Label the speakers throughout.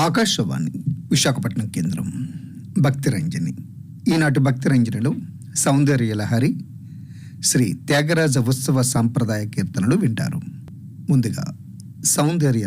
Speaker 1: ఆకాశవాణి విశాఖపట్నం కేంద్రం భక్తిరంజని. ఈనాటి భక్తిరంజనిలో సౌందర్య లహరి శ్రీ త్యాగరాజ ఉత్సవ సాంప్రదాయ కీర్తనలు వింటారు. ముందుగా సౌందర్య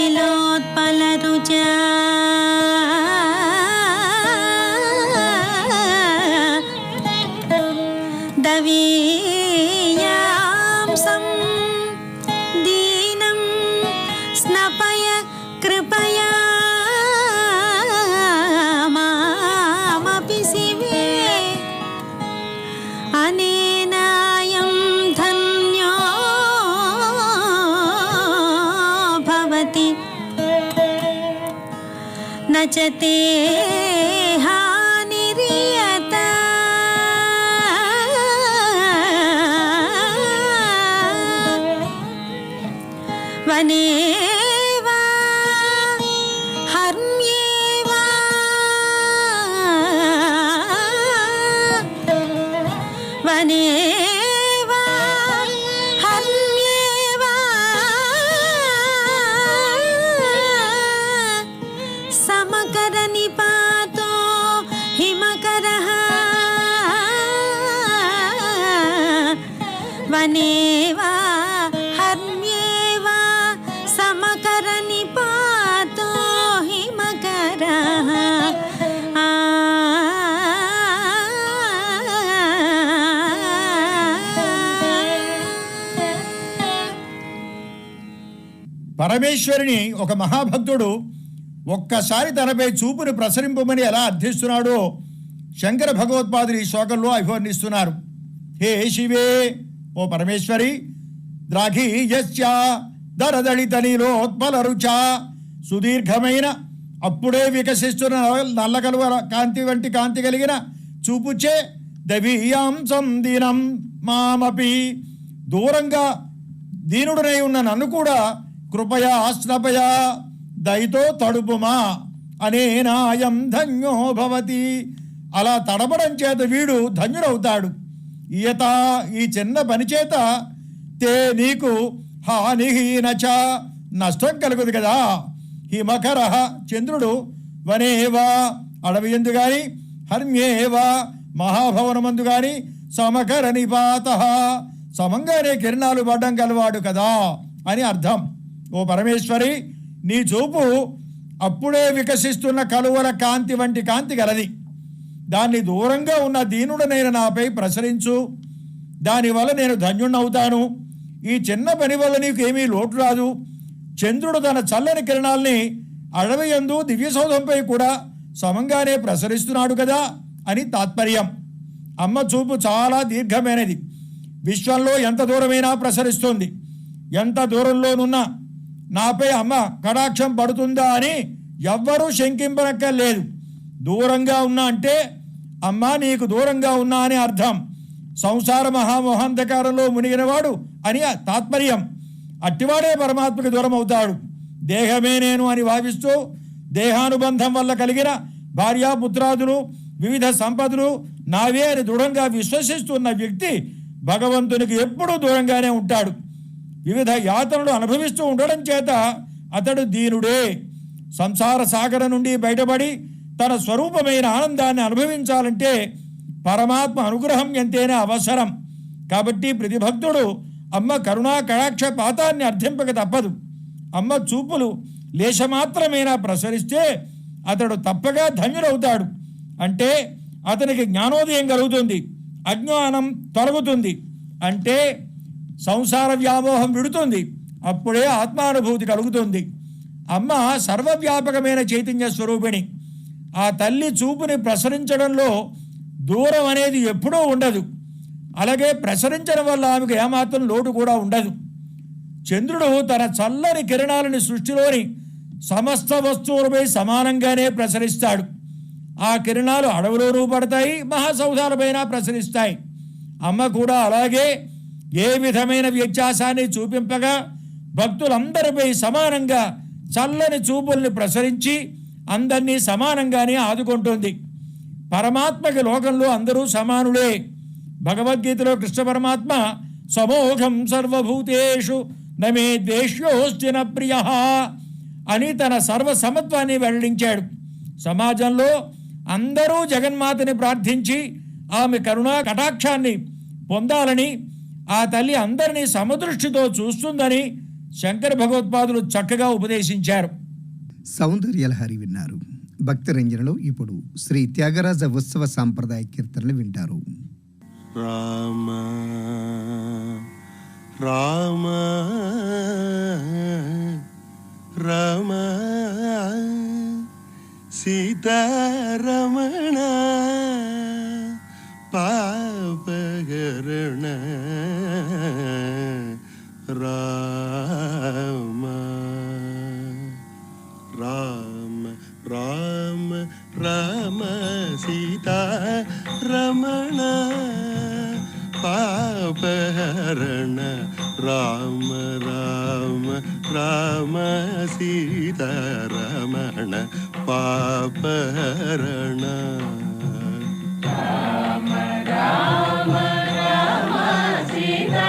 Speaker 2: నీలోత్పలరుజ దవీయాంసం దీనం స్నపయ కృపయా. भवति न च ते हानिर्यत वने वा हर्म्ये वा वने వనేవా హర్మ్యేవా సమకరని పాతో హిమకర.
Speaker 3: పరమేశ్వరుని ఒక మహాభక్తుడు ఒక్కసారి తనపై చూపును ప్రసరింపమని ఎలా అర్థిస్తున్నాడో శంకర భగవత్పాదులు ఈ శ్లోకంలో అభివర్ణిస్తున్నారు. హే శివే! ఓ పరమేశ్వరి ద్రాఘి దరదళిత నీలోత్మల రుచ. సుదీర్ఘమైన అప్పుడే వికసిస్తున్న నల్లకలువ కాంతి వంటి కాంతి కలిగిన చూపుచే దవీయాంశం దీనం మామపి. దూరంగా దీనుడనై ఉన్న నన్ను కూడా కృపయా స్నపయా దయతో తడుపుమా అనేనాయం ధన్యో భవతి. అలా తడపడం చేత వీడు ధన్యుడవుతాడు. ఈయత ఈ చిన్న పని చేత తే నీకు హానిహీనచ నష్టం కలుగుదు కదా. హిమకర చంద్రుడు వనేవా అడవి ఎందు గాని హర్మ్యేవా మహాభవనమందు గాని సమకర నిపాత సమంగానే కిరణాలు పడ్డం కలవాడు కదా అని అర్థం. ఓ పరమేశ్వరి నీ చూపు అప్పుడే వికసిస్తున్న కలువల కాంతి వంటి కాంతి గలది. దాన్ని దూరంగా ఉన్న దీనుడనైన నాపై ప్రసరించు. దానివల్ల నేను ధన్యుణ్ణవుతాను ఈ చిన్న పని వల్ల నీకు ఏమీ లోటు రాదు. చంద్రుడు తన చల్లని కిరణాల్ని అడవి యందు దివ్య సౌధంపై కూడా సమంగానే ప్రసరిస్తున్నాడు కదా అని తాత్పర్యం. అమ్మ చూపు చాలా దీర్ఘమైనది. విశ్వంలో ఎంత దూరమైనా ప్రసరిస్తుంది. ఎంత దూరంలోనున్నా నాపై అమ్మ కటాక్షం పడుతుందా అని ఎవ్వరూ శంకింపనక్కర్లేదు. దూరంగా ఉన్నా అంటే అమ్మ నీకు దూరంగా ఉన్నా అని అర్థం. సంసార మహామోహాంధకారంలో మునిగినవాడు అని తాత్పర్యం. అట్టివాడే పరమాత్మకి దూరం అవుతాడు దేహమే నేను అని భావిస్తూ దేహానుబంధం వల్ల కలిగిన భార్యాపుత్రాదులు వివిధ సంపదలు నావే అని దృఢంగా విశ్వసిస్తున్న వ్యక్తి భగవంతునికి ఎప్పుడూ దూరంగానే ఉంటాడు. వివిధ యాతనలు అనుభవిస్తూ ఉండడం చేత అతడు దీనుడే. సంసార సాగర నుండి బయటపడి తన స్వరూపమైన ఆనందాన్ని అనుభవించాలంటే పరమాత్మ అనుగ్రహం ఎంతైనా అవసరం. కాబట్టి ప్రతి భక్తుడు అమ్మ కరుణా కటాక్ష పాతాన్ని అర్థింపక తప్పదు. అమ్మ చూపులు లేశమాత్రమైనా ప్రసరిస్తే అతడు తప్పగా ధన్యుడవుతాడు. అంటే అతనికి జ్ఞానోదయం కలుగుతుంది అజ్ఞానం తొలగుతుంది. అంటే సంసార వ్యామోహం విడుతుంది అప్పుడే ఆత్మానుభూతి కలుగుతుంది. అమ్మ సర్వవ్యాపకమైన చైతన్య స్వరూపిణి. ఆ తల్లి చూపుని ప్రసరించడంలో దూరం అనేది ఎప్పుడూ ఉండదు. అలాగే ప్రసరించడం వల్ల ఆమెకు ఏమాత్రం లోటు కూడా ఉండదు. చంద్రుడు తన చల్లని కిరణాలని సృష్టిలోని సమస్త వస్తువులపై సమానంగానే ప్రసరిస్తాడు. ఆ కిరణాలు అడవులోనూ పడతాయి మహాసౌధాలపైన ప్రసరిస్తాయి. అమ్మ కూడా అలాగే ఏ విధమైన వ్యత్యాసాన్ని చూపింపగా భక్తులందరిపై సమానంగా చల్లని చూపుల్ని ప్రసరించి అందరినీ సమానంగానే ఆదుకుంటుంది. పరమాత్మకి లోకంలో అందరూ సమానులే. భగవద్గీతలో కృష్ణ పరమాత్మ సమోఘం సర్వభూతేషు నమే ద్వేష్యోస్తిన ప్రియ అని తన సర్వసమత్వాన్ని వెల్లడించాడు. సమాజంలో అందరూ జగన్మాతని ప్రార్థించి ఆమె కరుణా కటాక్షాన్ని పొందాలని ఆ తల్లి అందరినీ సమదృష్టితో చూస్తుందని శంకర భగవత్పాదులు చక్కగా ఉపదేశించారు.
Speaker 1: సౌందర్యలహరి విన్నారు భక్తిరంజనలో ఇప్పుడు శ్రీ త్యాగరాజ ఉత్సవ సాంప్రదాయ కీర్తనలు వింటారు
Speaker 4: రామ రామ రామ సీతారమణ పాపహరణ ரமண பாபரண ராம ராம ராம சீதா ரமண பாபரண ராம ராம ராம
Speaker 5: சீதா